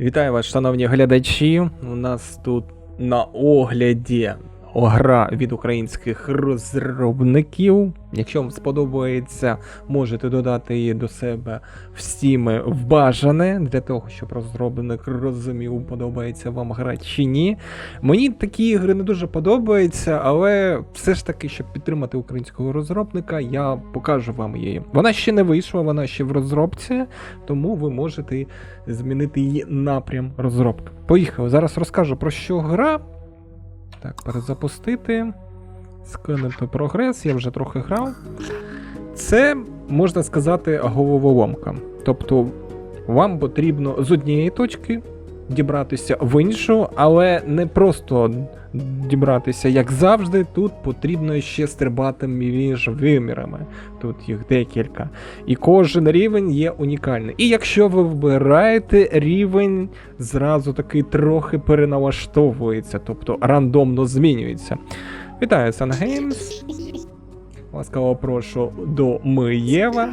Вітаю вас, шановні глядачі. У нас тут на огляді гра від українських розробників. Якщо вам сподобається, можете додати її до себе в Steam в бажане для того, щоб розробник розумів, подобається вам гра чи ні. Мені такі ігри не дуже подобаються, але все ж таки, щоб підтримати українського розробника, я покажу вам її. Вона ще не вийшла, вона ще в розробці, тому ви можете змінити її напрям розробки. Поїхали. Зараз розкажу про що гра. Так, перезапустити. Скинути прогрес, я вже трохи грав. Це, можна сказати, головоломка. Тобто, вам потрібно з однієї точки дібратися в іншу, але не просто дібратися, як завжди. Тут потрібно ще стрибати між вимірами. Тут їх декілька. І кожен рівень є унікальний. І якщо ви вибираєте рівень, зразу таки трохи переналаштовується, тобто рандомно змінюється. Вітаю, Games. Ласкаво прошу до Миєва.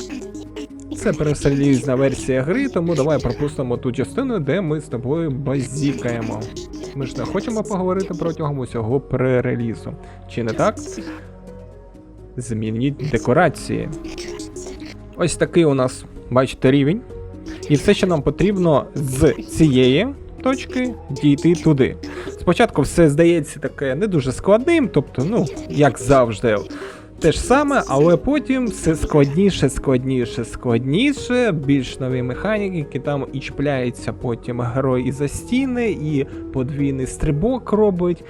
Це пересерйозна версія гри, тому давай пропустимо ту частину, де ми з тобою базікаємо. Ми ж не хочемо поговорити протягом усього пререлізу. Чи не так? Змініть декорації. Ось такий у нас, бачите, рівень. І все, що нам потрібно з цієї точки дійти туди. Спочатку все здається таке не дуже складним, тобто, ну, як завжди, те ж саме, але потім все складніше, складніше, складніше, більш нові механіки, які там і чіпляється потім герой за стіни, і подвійний стрибок робить.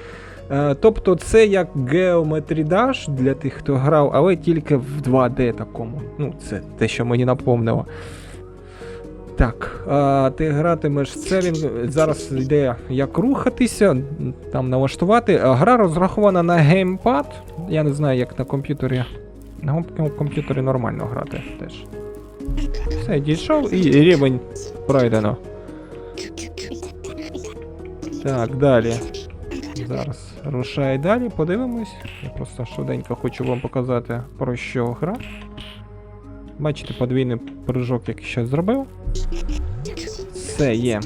Е, Тобто це як Geometry Dash для тих, хто грав, але тільки в 2D такому. Ну, це те, що мені напомнило. Так, а, ти гратимеш це. Він зараз йде як рухатися, там налаштувати. Гра розрахована на геймпад. Я не знаю, як на комп'ютері. На комп'ютері нормально грати теж. Все, дійшов і рівень пройдено. Так, далі. Зараз рушай далі, подивимось. Я просто швиденько хочу вам показати, про що гра. Бачите, подвійний прыжок, який щось зробив. Все є.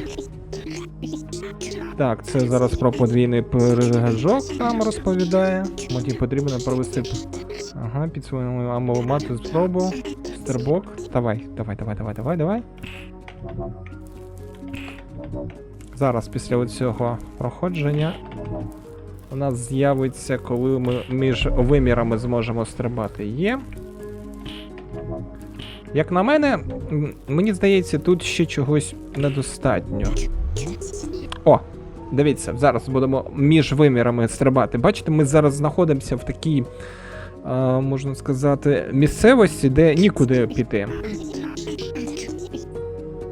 Так, це зараз про подвійний прыжок там розповідає. Мені потрібно провести. Ага, під своєю амулемати спробу. Стербок. Давай, давай, давай, давай, давай, давай. Зараз після цього проходження у нас з'явиться, коли ми між вимірами зможемо стрибати. Є. Як на мене, мені здається, тут ще чогось недостатньо. О, дивіться, зараз будемо між вимірами стрибати. Бачите, ми зараз знаходимося в такій, е, можна сказати, місцевості, де нікуди піти.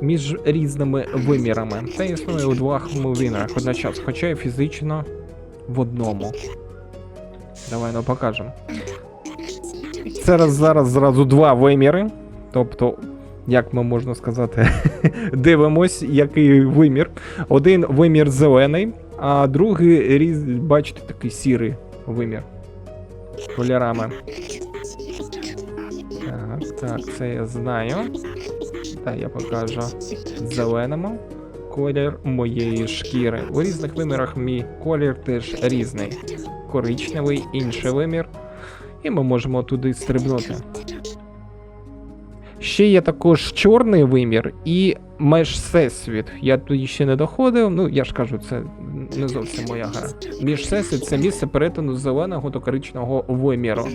Між різними вимірами. Це існує у двох вимірах одночасно, хоча і фізично в одному. Давай ну покажемо. Це зараз зразу два виміри. Тобто, як ми можна сказати, дивимось, який вимір. Один вимір зелений, а другий різ, бачите, такий сірий вимір. Кольорами. Так, так, це я знаю. Так, я покажу зеленому. Колір моєї шкіри. У різних вимірах мій колір теж різний. Коричневий, інший вимір. І ми можемо туди стрибнути. Ще є також чорний вимір і меж всесвіт. Я туди ще не доходив. Ну, я ж кажу, це не зовсім моя гра. Між всесвіт це місце перетину зеленого до коричневого виміру.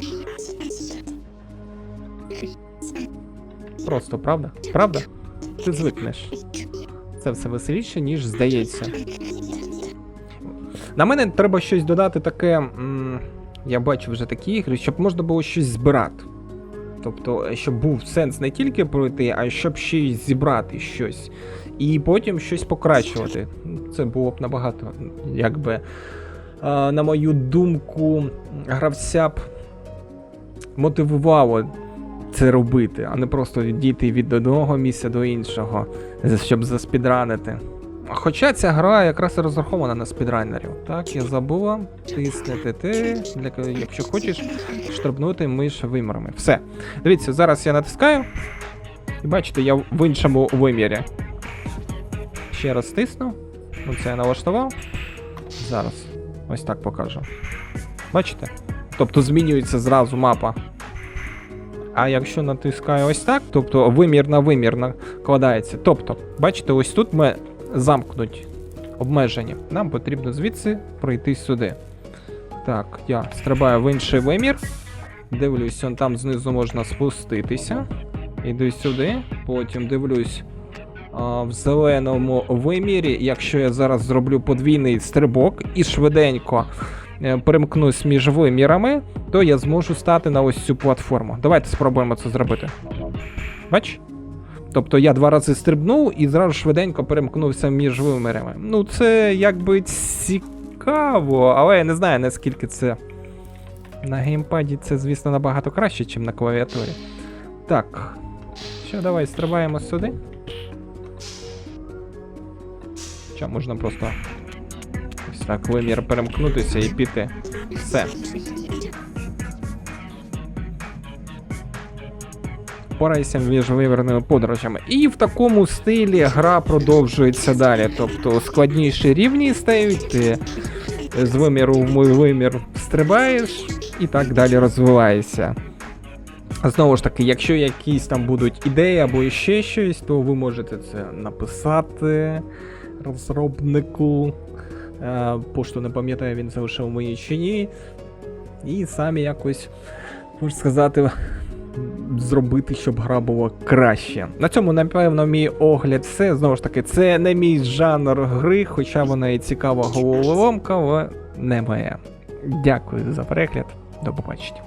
Просто правда? Правда? Ти звикнеш. Це все веселіше, ніж здається. На мене треба щось додати таке. я бачу вже такі ігри, щоб можна було щось збирати. Тобто, щоб був сенс не тільки пройти, а щоб ще й зібрати щось. І потім щось покращувати. Це було б набагато, якби, на мою думку, гравця б мотивувало це робити, а не просто дійти від одного місця до іншого, щоб заспідранити. Хоча ця гра якраз і розрахована на спідранерів. Так, я забула. Тиснете ти, для, якщо хочеш штрибнути між вимірами. Все. Дивіться, зараз я натискаю. І бачите, я в іншому вимірі. Ще раз тисну. Оце я налаштував. Зараз. Ось так покажу. Бачите? Тобто змінюється зразу мапа. А якщо натискаю ось так, тобто вимір на вимір накладається. Тобто, бачите, ось тут ми замкнуть обмежені. Нам потрібно звідси пройти сюди. Так, я стрибаю в інший вимір. Дивлюсь, он там знизу можна спуститися. Іду сюди, потім дивлюсь а, в зеленому вимірі. Якщо я зараз зроблю подвійний стрибок і швиденько е, перемкнусь між вимірами, то я зможу стати на ось цю платформу. Давайте спробуємо це зробити. Бач? Тобто я два рази стрибнув і зразу швиденько перемкнувся між вимірами. Ну, це якби цікаво, але я не знаю, наскільки це. На геймпаді це, звісно, набагато краще, ніж на клавіатурі. Так. Що, давай стрибаємо сюди. Що, можна просто ось так вимір перемкнутися і піти. Все. Порайся між вимірними подорожами. І в такому стилі гра продовжується далі. Тобто складніші рівні стають, ти з виміру в мій вимір стрибаєш і так далі розвиваєшся. Знову ж таки, якщо якісь там будуть ідеї або ще щось, то ви можете це написати розробнику. Е, Пошту не пам'ятаю, він залишив мої чи ні. І самі якось, можна сказати, зробити, щоб гра була краще. На цьому, напевно, мій огляд все. Знову ж таки, це не мій жанр гри, хоча вона і цікава головоломка, але не моя. Дякую за перегляд. До побачення.